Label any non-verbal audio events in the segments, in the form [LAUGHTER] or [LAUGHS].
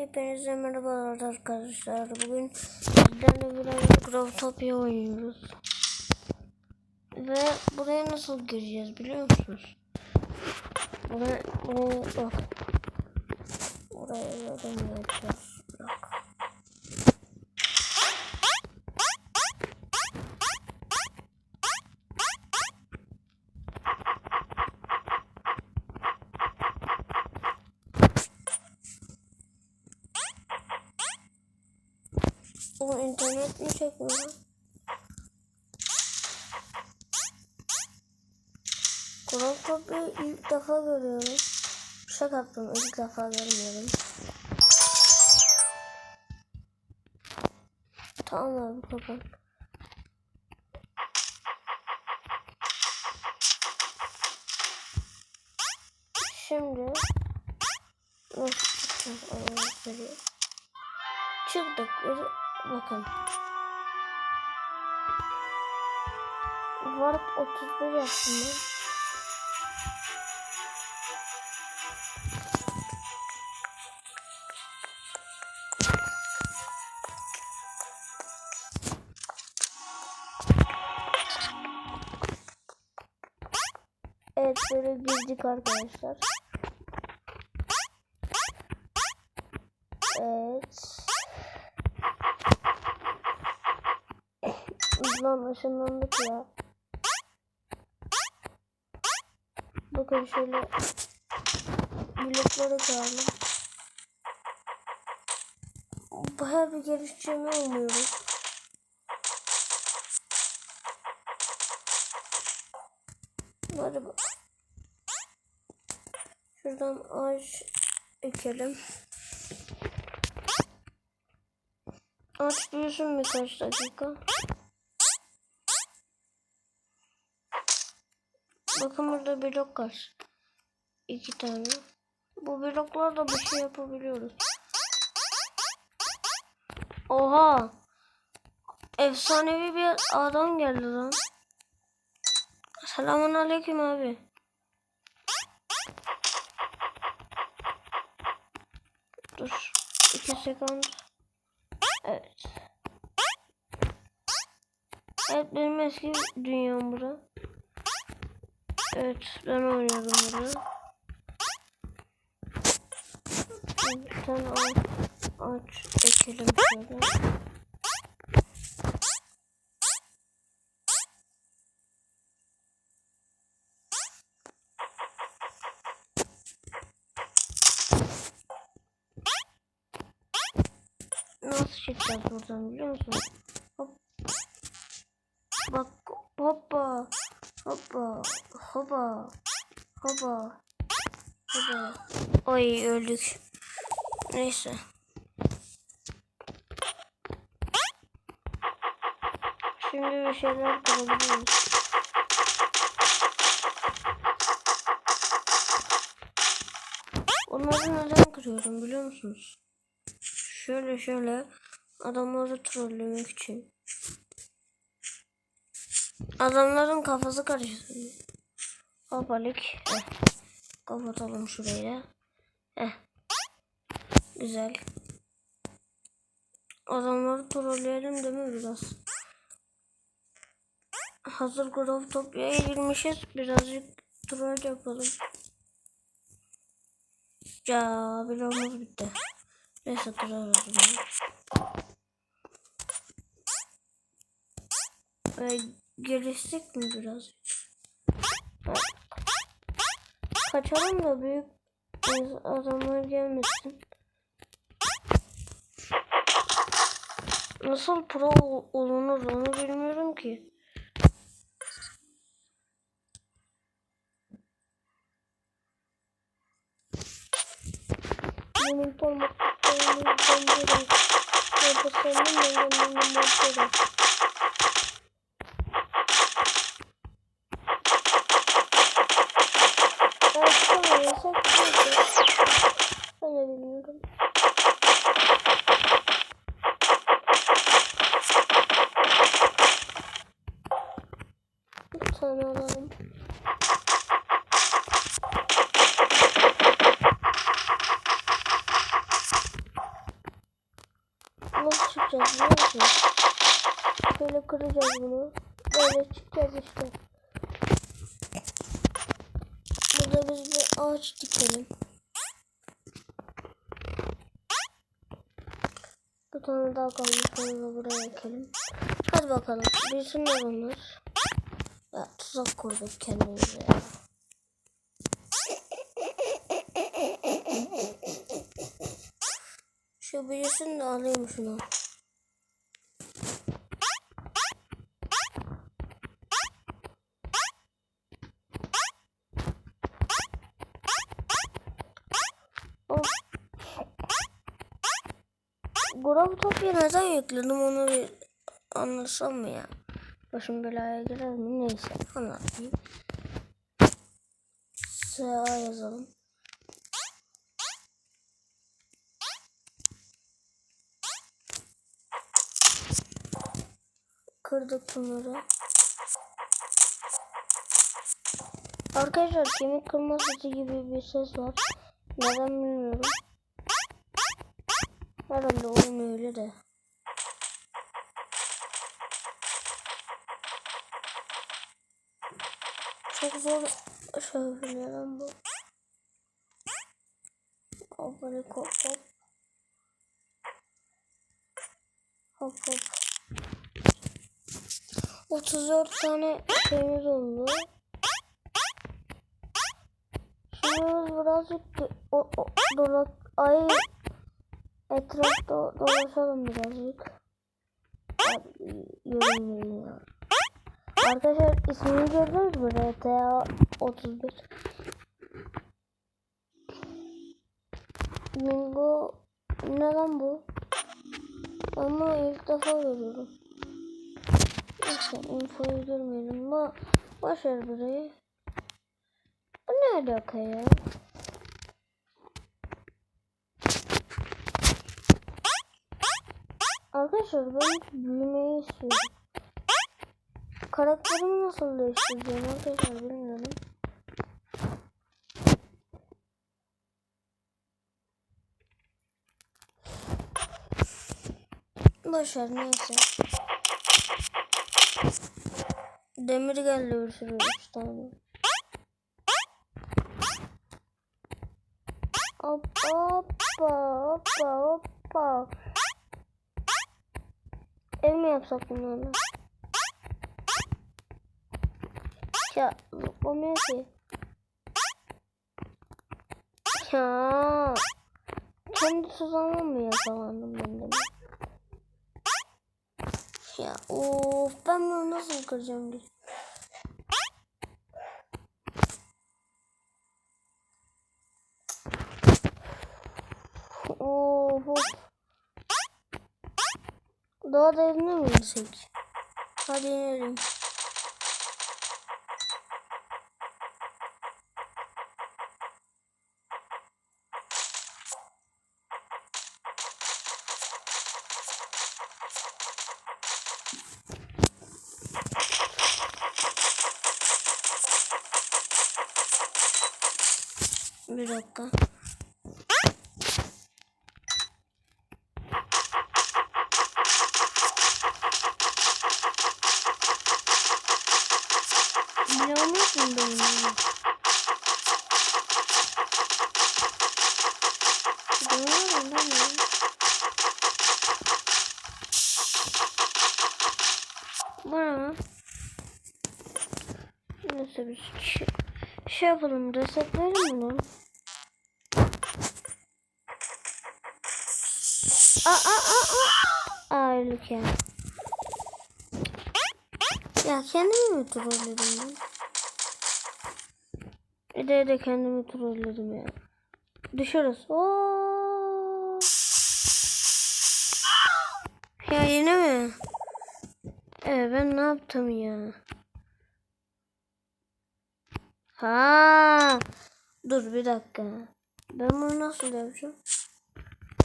Hepinize merhabalar arkadaşlar. Bugün sizlerle birazcık Growtopia oynuyoruz. Ve buraya nasıl gireceğiz biliyor musunuz? Buraya, buraya bak. Buraya neden yapacağız? Bak. O internet mi çekmiyor? Growtopia'yı ilk defa görüyorum. Şaka yaptım ilk defa görmüyorum. Tamam abi kapat. Şimdi. Çıktık bakın. 31 yaptım ben. Evet böyle girdik arkadaşlar. Evet. Lan ışınlandık ya. Bakın şöyle blokları koyalım. Baya bir umuyorum. Hadi bak. Şuradan ağaç ekelim. Ağaç büyüsün birkaç dakika. Bakın burada blok var. İki tane. Bu bloklarla bir şey yapabiliyoruz. Oha! Efsanevi bir adam geldi lan. Selamun aleyküm abi. Dur. İki sekund. Evet. Evet benim eski dünyam bura. Evet ben oynuyorum. Bir tane ağaç, ağaç ekelim şöyle. Nasıl çıkacağız buradan biliyor musun? Hoppa. Hoppa. Oy öldük. Neyse. Şimdi bir şeyler kurabiliriz. Onları neden kırıyorum biliyor musunuz? Şöyle şöyle adamları trollemek için. Adamların kafası karışsın. Hopalik. Eh. Kapatalım şurayı da. Eh. Güzel. Adamları trolleyelim değil mi biraz? Hazır Growtopia'ya girmişiz. Birazcık troll yapalım. Ya bloğumuz bitti. Neyse troll yapalım. Ve geliştik mi biraz? Kaçalım da büyük adamlar gelmesin. Nasıl pro olunur onu bilmiyorum ki. Benim parmaklarımı gönderin. Yapasaydım ben gönderim bakıyorum. Baksana yasak mıydı? Ben de bilmiyorum. Bir tane alalım. yapacağız biliyor musun? Şöyle kıracağız bunu. Böyle çıkacağız işte. Burada biz bir ağaç dikelim. Bir tane daha kalmış onu buraya ekelim. Hadi bakalım. Büyüsünler onlar. Ya tuzak kurduk kendimize ya. Şu büyüsün de alayım şunu. Grafitopya neden yükledim onu bir anlasam mı ya? Başım belaya girer mi? Neyse anlatmayayım. SA yazalım. Kırdık bunları. Arkadaşlar kemik kırma sesi gibi bir ses var. Neden bilmiyorum. Herhalde oyun öyle de. Çok zor şöyle lan bu. Böyle hop hop. Hop hop. 34 tane şeyimiz oldu. Şimdi birazcık o, o, dolak, ay etrafta dolaşalım birazcık. Abi, yürümeyin ya. Arkadaşlar ismini gördünüz mü? RTA 31. Bingo ne lan bu? Ama ilk defa görüyorum. Neyse infoyu görmeyelim. Ba boş ver burayı. Bu ne alaka ya? Arkadaşlar ben büyümeyi istiyorum. Karakterimi nasıl değiştireceğim arkadaşlar bilmiyorum. Boşver neyse. Demir geldi bir sürü üç tane. Hoppa hoppa hoppa hoppa. Ev mi yapsak bunlarla? Ya zıplamıyor ki. Ya. Kendi tuzağıma mı yakalandım ben de? Ya of ben bunu nasıl kıracağım? Of of. Daha da evine mi gitsek? Hadi inelim. Bir dakika. Ne olmuş mu benim? Görüyorum lan ya. Bana? Neyse bir şey, şey yapalım resetleyelim lan? Aa aa aa aa. Ağırlık ya. Ya kendimi mi trolledim ben? Bir de, kendimi trolledim ya. Düşürüz. Oo. Ya yine mi? Ee, ben ne yaptım ya? Ha. Dur bir dakika. Ben bunu nasıl yapacağım?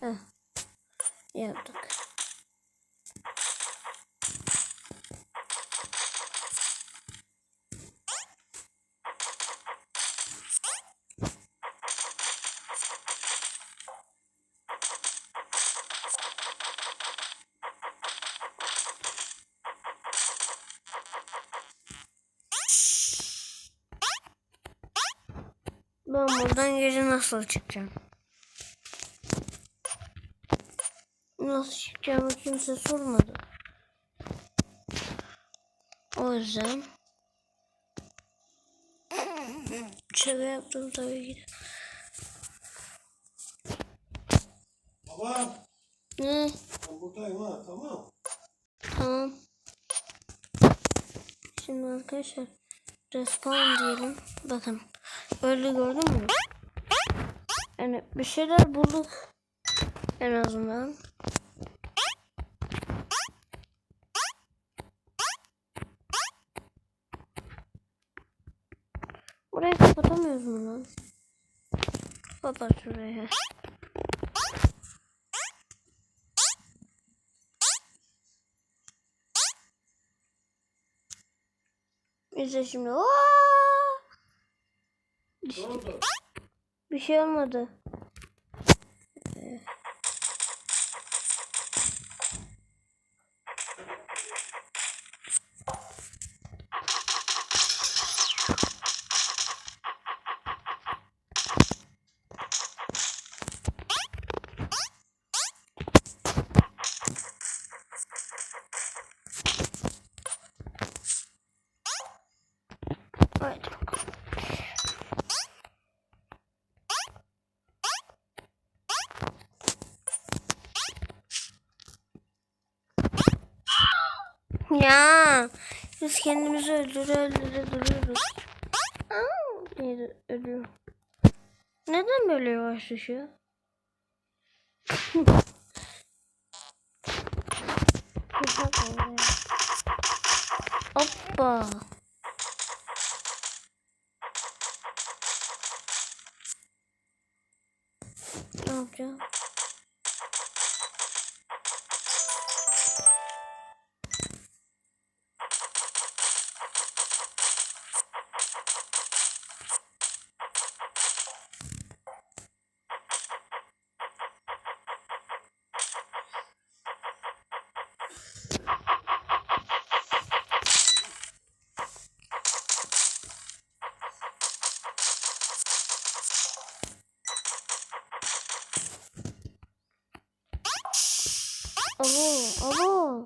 Heh. Yaptık. Ben buradan geri nasıl çıkacağım? Nasıl çıkacağımı kimse sormadı. O yüzden şaka yaptım tabii ki de. Baba Ne? ben buradayım ha tamam. Tamam. Şimdi arkadaşlar respawn diyelim. Bakın. Böyle gördün mü? Yani bir şeyler bulduk. En azından. Burayı kapatamıyoruz mu lan? Kapat şurayı. İşte şimdi. Aa! Ne oldu? Bir şey olmadı. Haydi bakalım. Ya biz kendimizi öldüre öldüre duruyoruz. Aa, ölüyor. Neden böyle yavaş düşüyor? Hoppa. Ne yapacağım? 어머, 어머.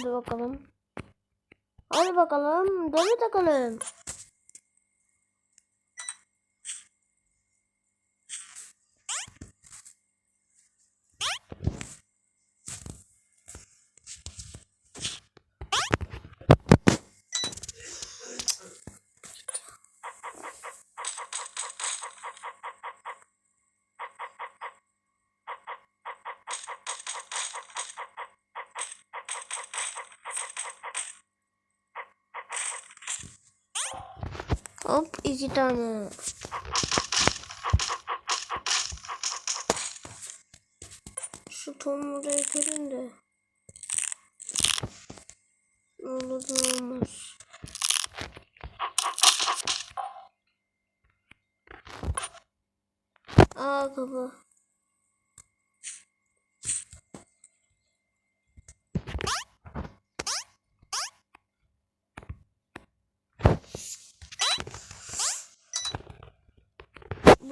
Hadi bakalım. Hadi bakalım. Dönü takalım. İki tane. Şu Tom buraya gelin de. Olur ne olmaz. Aa kapı.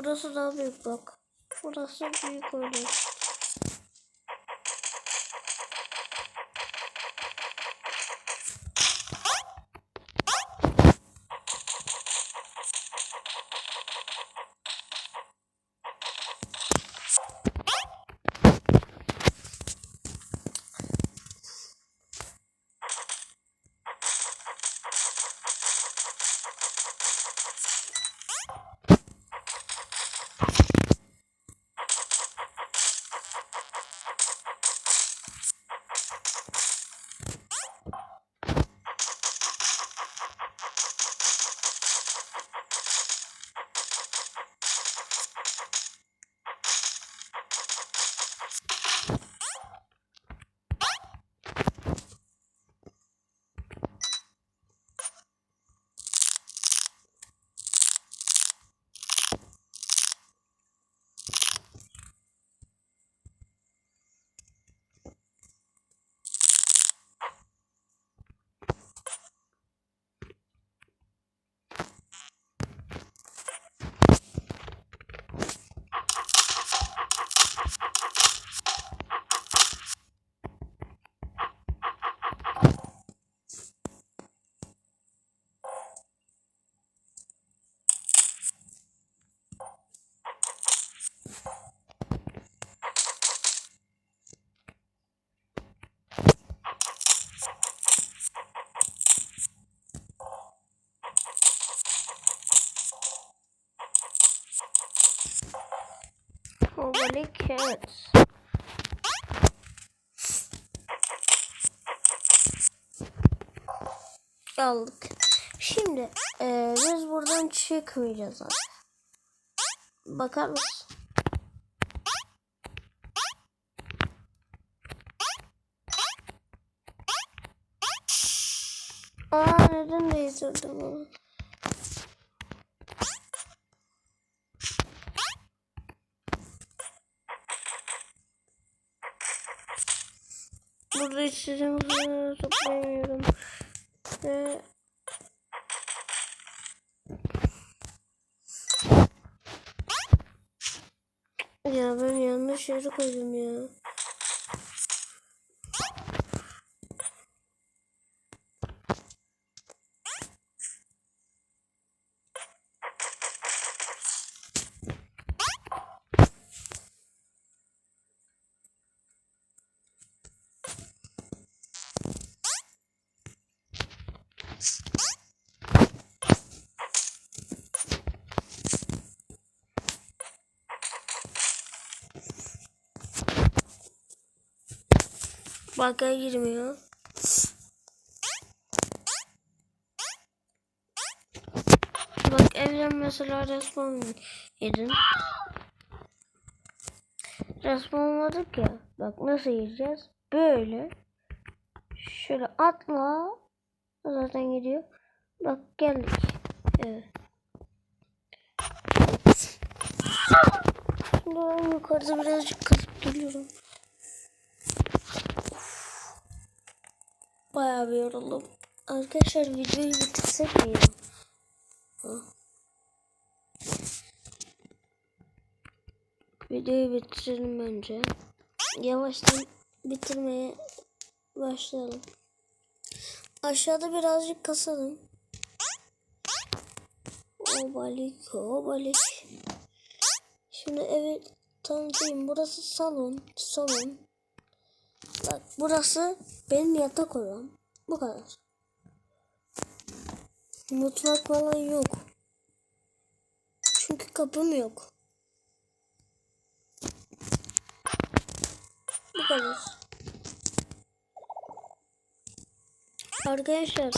Burası daha büyük bak. Burası büyük öyle. Holy cats. Aldık. Şimdi eee, biz buradan çıkmayacağız abi. Bakar mısın? Aa neden değiştirdim onu? 最起劲的是做作业的。哎，两个人能学着过着吗？Baka girmiyor. Bak evden mesela resmen yedin. Resmen olmadık ya. Bak nasıl yiyeceğiz? Böyle. Şöyle atla. Zaten gidiyor. Bak geldik. Evet. Şimdi ben yukarıda birazcık kazıp geliyorum. Bayağı bir yoruldum. Arkadaşlar videoyu bitirsek mi ya? Videoyu bitirelim bence. Yavaştan bitirmeye başlayalım. Aşağıda birazcık kasalım. Obalik, obalik. Şimdi evet tanıtayım. Burası salon, salon. Bak burası benim yatak odam. Bu kadar. Mutfak falan yok. Çünkü kapım yok. Bu kadar. Arkadaşlar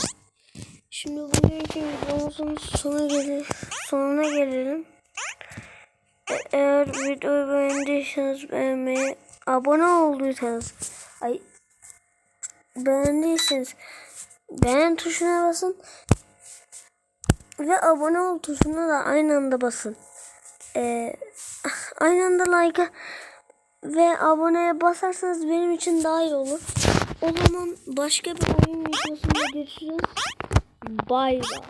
şimdi bugünkü videomuzun sonu gelir, sonuna gelelim. E- Eğer videoyu beğendiyseniz beğenmeyi, abone olduysanız, ay beğendiyseniz beğen tuşuna basın ve abone ol tuşuna da aynı anda basın. Ee, [LAUGHS] aynı anda like'a ve aboneye basarsanız benim için daha iyi olur. O zaman başka bir oyun videosunda görüşürüz. Bay bay.